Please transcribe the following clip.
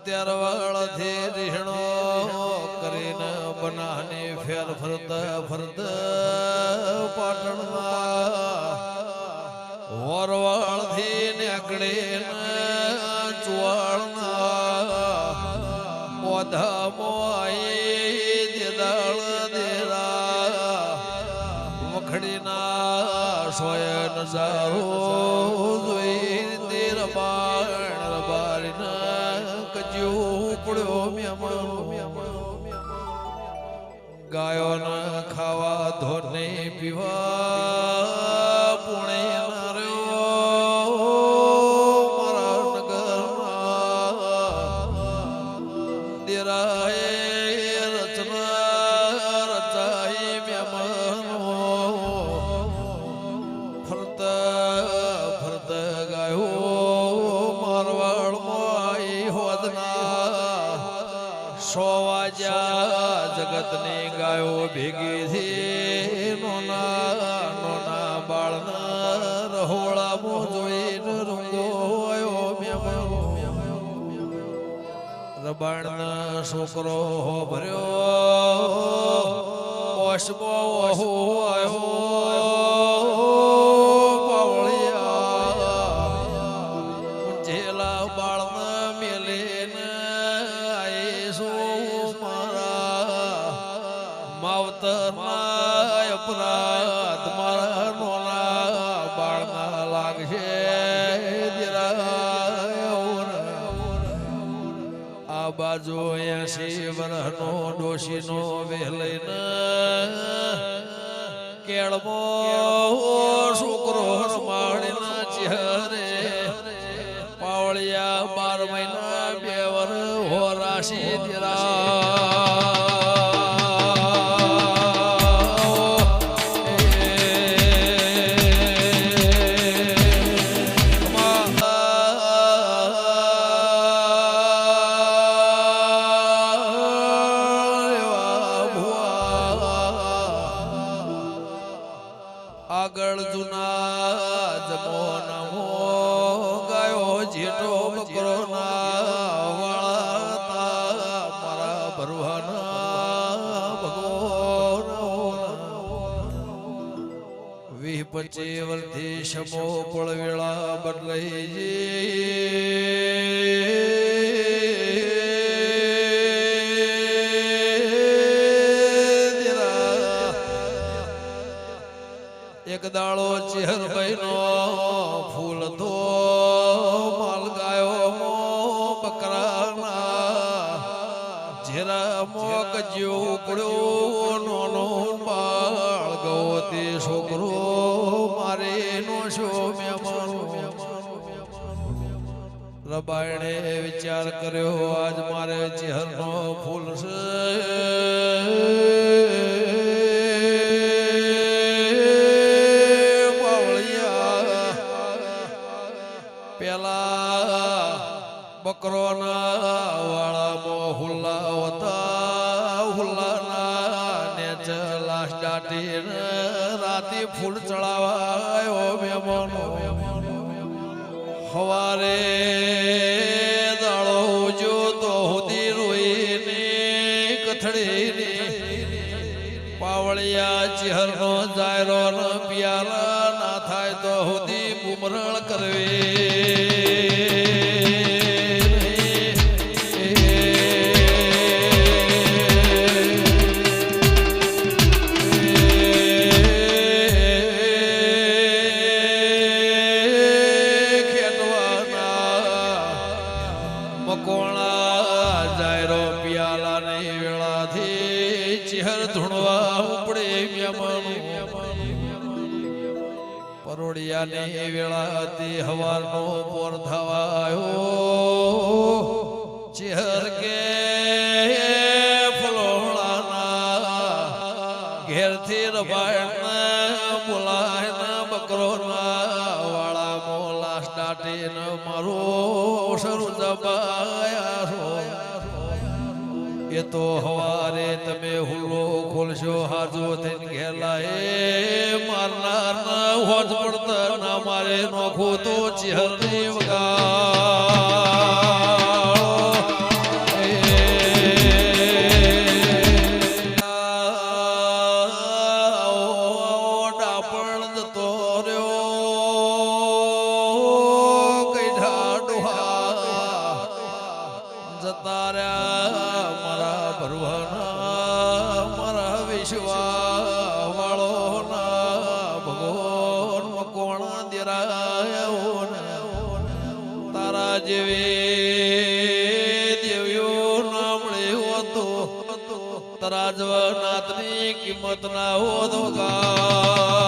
અત્યાર વાળથી રીહણો કરીને બનાને ફેર ફરતા ફરતા પાટણમાં વરવાળથી નીકળે ચુવાળના ઓધામો આઈ દેદાળ દેરા મખડીના સોય નજારો જોઈ તેર পড়ে ওমি আমার গায়ন খাওয়া ধনে বিবাহ तेरा है સો વાગ્યા જગતની ગાયો ભેગી થી નોના નોના બાળના રહોળામાં જોઈને રૂંગો રબાણના છોકરો હો ભર્યો. ઓશબો હો આવ્યો. માવતરના અપરાધ મારા નોના બાળના લાગશે. આ બાજુ એસી વરહનો ડોશીનો વેલઈને કેળમો છોકરો રમાડીના ચહેરે પાવળિયા બાર મહિના બે વર હો રાશિ વીહ પચી વર્ષથી શમો પળવેળા બદલાઈ એક દાડો ચેહર નો ફૂલ તો માલ ગાયો મો બકરાના જેરા મોક જ્યો પડ્યો, નોનો બાળ ગયો તે છોકરો મારે નો શો રબાયણે વિચાર કર્યો, આજ મારે ચહેરનો ફૂલ છે. પેલા બકરોના નેચ દાટી રાતે ફૂલ ચડાવાયો મેમનો. હવારે દાળો જો તો હુદી રોઈને કથળીને પાવળિયા ચહેરનો જાયરો ન પિયારા ના થાય તો હુદી બુમરણ કરવે. ચહેર ધૂણવા ઉપડે પરોડિયાની વેળાથી હવારનો પોર થવાયો ચહેર કે ફલોળાના ઘેરથી રભાયણ બોલાય બકરો વાળા મોલા સ્ટાર્ટીન મારો શરૂ દબાયા એ તો હવારે તમે હુલ્લો ખોલશો, હાજો થઈને ઘેલા, એ મારનાર ના હોજ પડતા ના મારે નોખો તો ચહેરની વગાડો જતા રહ્યા મારા ભરવાના, મારા વિશ્વા વાળો ના ભગવાન મકોણા દેરાયો તારા જેવી દેવીઓ ના મળ્યો હતો. તારા જવનાથની કિંમત ના હોતો ગા